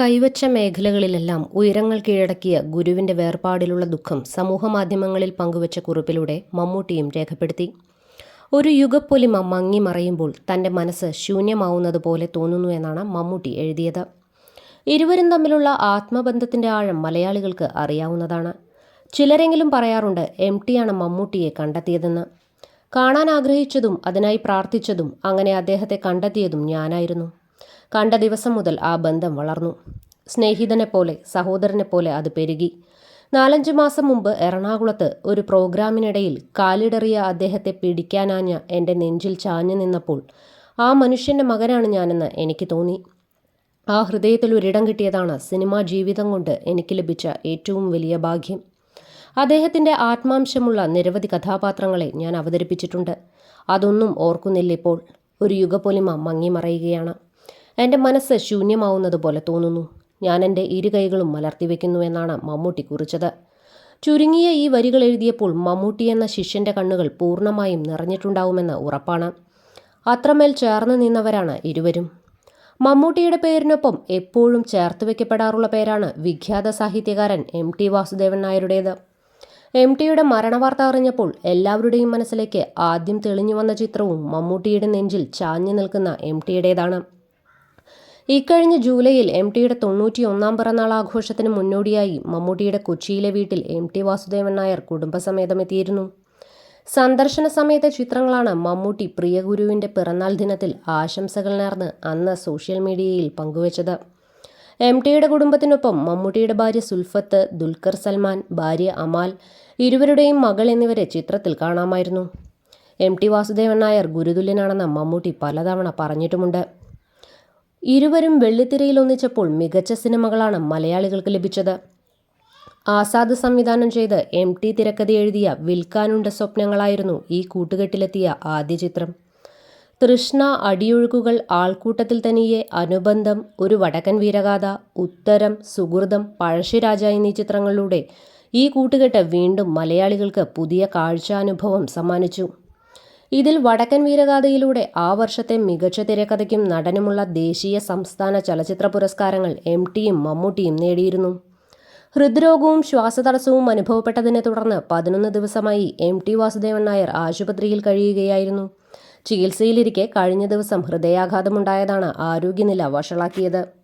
കൈവച്ച മേഖലകളിലെല്ലാം ഉയരങ്ങൾ കീഴടക്കിയ ഗുരുവിന്റെ വേർപാടിലുള്ള ദുഃഖം സമൂഹമാധ്യമങ്ങളിൽ പങ്കുവച്ച കുറിപ്പിലൂടെ മമ്മൂട്ടിയും രേഖപ്പെടുത്തി. ഒരു യുഗപ്പൊലിമ മങ്ങി മറയുമ്പോൾ തന്റെ മനസ്സ് ശൂന്യമാവുന്നത് പോലെ തോന്നുന്നു എന്നാണ് മമ്മൂട്ടി എഴുതിയത്. ഇരുവരും തമ്മിലുള്ള ആത്മബന്ധത്തിന്റെ ആഴം മലയാളികൾക്ക് അറിയാവുന്നതാണ്. ചിലരെങ്കിലും പറയാറുണ്ട് എം ടിയാണ് മമ്മൂട്ടിയെ കണ്ടെത്തിയതെന്ന്. കാണാൻ ആഗ്രഹിച്ചതും അതിനായി പ്രാർത്ഥിച്ചതും അങ്ങനെ അദ്ദേഹത്തെ കണ്ടെത്തിയതും ഞാനായിരുന്നു. കണ്ട ദിവസം മുതൽ ആ ബന്ധം വളർന്നു. സ്നേഹിതനെ പോലെ സഹോദരനെ പോലെ അത് പെരുകി. നാലഞ്ചു മാസം മുമ്പ് എറണാകുളത്ത് ഒരു പ്രോഗ്രാമിനിടയിൽ കാലിടറിയ അദ്ദേഹത്തെ പിടിക്കാനാഞ്ഞ എന്റെ നെഞ്ചിൽ ചാഞ്ഞു നിന്നപ്പോൾ ആ മനുഷ്യന്റെ മകനാണ് ഞാനെന്ന് എനിക്ക് തോന്നി. ആ ഹൃദയത്തിൽ ഒരിടം കിട്ടിയതാണ് സിനിമാ ജീവിതം കൊണ്ട് എനിക്ക് ലഭിച്ച ഏറ്റവും വലിയ ഭാഗ്യം. അദ്ദേഹത്തിന്റെ ആത്മാംശമുള്ള നിരവധി കഥാപാത്രങ്ങളെ ഞാൻ അവതരിപ്പിച്ചിട്ടുണ്ട്. അതൊന്നും ഓർക്കുന്നില്ല ഇപ്പോൾ. ഒരു യുഗപൊലിമ മങ്ങിമറയുകയാണ്. എന്റെ മനസ്സ് ശൂന്യമാവുന്നത് പോലെ തോന്നുന്നു. ഞാൻ എന്റെ ഇരു കൈകളും മലർത്തിവെക്കുന്നു എന്നാണ് മമ്മൂട്ടി കുറിച്ചത്. ചുരുങ്ങിയ ഈ വരികൾ എഴുതിയപ്പോൾ മമ്മൂട്ടി എന്ന ശിഷ്യന്റെ കണ്ണുകൾ പൂർണമായും നിറഞ്ഞിട്ടുണ്ടാവുമെന്ന് ഉറപ്പാണ്. അത്രമേൽ ചേർന്ന് നിന്നവരാണ് ഇരുവരും. മമ്മൂട്ടിയുടെ പേരിനൊപ്പം എപ്പോഴും ചേർത്ത് വെക്കപ്പെടാറുള്ള പേരാണ് വിഖ്യാത സാഹിത്യകാരൻ എം ടി വാസുദേവൻ നായരുടേത്. എം ടിയുടെ മരണവാർത്ത അറിഞ്ഞപ്പോൾ എല്ലാവരുടെയും മനസ്സിലേക്ക് ആദ്യം തെളിഞ്ഞു വന്ന ചിത്രവും മമ്മൂട്ടിയുടെ നെഞ്ചിൽ ചാഞ്ഞു നിൽക്കുന്ന എം ടിയുടേതാണ്. ഇക്കഴിഞ്ഞ ജൂലൈയിൽ എം ടിയുടെ തൊണ്ണൂറ്റി ഒന്നാം പിറന്നാൾ ആഘോഷത്തിന് മുന്നോടിയായി മമ്മൂട്ടിയുടെ കൊച്ചിയിലെ വീട്ടിൽ എം ടി വാസുദേവൻ നായർ കുടുംബസമേതം എത്തിയിരുന്നു സന്ദർശന സമയത്തെ ചിത്രങ്ങളാണ് മമ്മൂട്ടി പ്രിയഗുരുവിന്റെ പിറന്നാൾ ദിനത്തിൽ ആശംസകൾ നേർന്ന് അന്ന് സോഷ്യൽ മീഡിയയിൽ പങ്കുവച്ചത്. എം ടിയുടെ കുടുംബത്തിനൊപ്പം മമ്മൂട്ടിയുടെ ഭാര്യ സുൽഫത്ത് ദുൽഖർ സൽമാൻ ഭാര്യ അമാൽ ഇരുവരുടെയും മകൾ എന്നിവരെ ചിത്രത്തിൽ കാണാമായിരുന്നു. എം ടി വാസുദേവൻ നായർ ഗുരുതുല്യനാണെന്ന് മമ്മൂട്ടി പലതവണ പറഞ്ഞിട്ടുമുണ്ട്. ഇരുവരും വെള്ളിത്തിരയിൽ ഒന്നിച്ചപ്പോൾ മികച്ച സിനിമകളാണ് മലയാളികൾക്ക് ലഭിച്ചത്. ആസാദ് സംവിധാനം ചെയ്ത് എം ടി തിരക്കഥ എഴുതിയ വിൽക്കാനുണ്ട സ്വപ്നങ്ങളായിരുന്നു ഈ കൂട്ടുകെട്ടിലെത്തിയ ആദ്യ ചിത്രം. തൃഷ്ണ അടിയൊഴുക്കുകൾ ആൾക്കൂട്ടത്തിൽ തനിയെ അനുബന്ധം ഒരു വടക്കൻ വീരഗാഥ ഉത്തരം സുഹൃതം പഴശ്ശിരാജ എന്നീ ചിത്രങ്ങളിലൂടെ ഈ കൂട്ടുകെട്ട് വീണ്ടും മലയാളികൾക്ക് പുതിയ കാഴ്ചാനുഭവം സമ്മാനിച്ചു. ഇതിൽ വടക്കൻ വീരഗാഥയിലൂടെ ആ വർഷത്തെ മികച്ച തിരക്കഥയ്ക്കും നടനുമുള്ള ദേശീയ സംസ്ഥാന ചലച്ചിത്ര പുരസ്കാരങ്ങൾ എം ടിയും മമ്മൂട്ടിയും നേടിയിരുന്നു. ഹൃദ്രോഗവും ശ്വാസതടസ്സവും അനുഭവപ്പെട്ടതിനെ തുടർന്ന് പതിനൊന്ന് ദിവസമായി എം ടി വാസുദേവൻ നായർ ആശുപത്രിയിൽ കഴിയുകയായിരുന്നു. ചികിത്സയിലിരിക്കെ കഴിഞ്ഞ ദിവസം ഹൃദയാഘാതമുണ്ടായതാണ് ആരോഗ്യനില വഷളാക്കിയത്.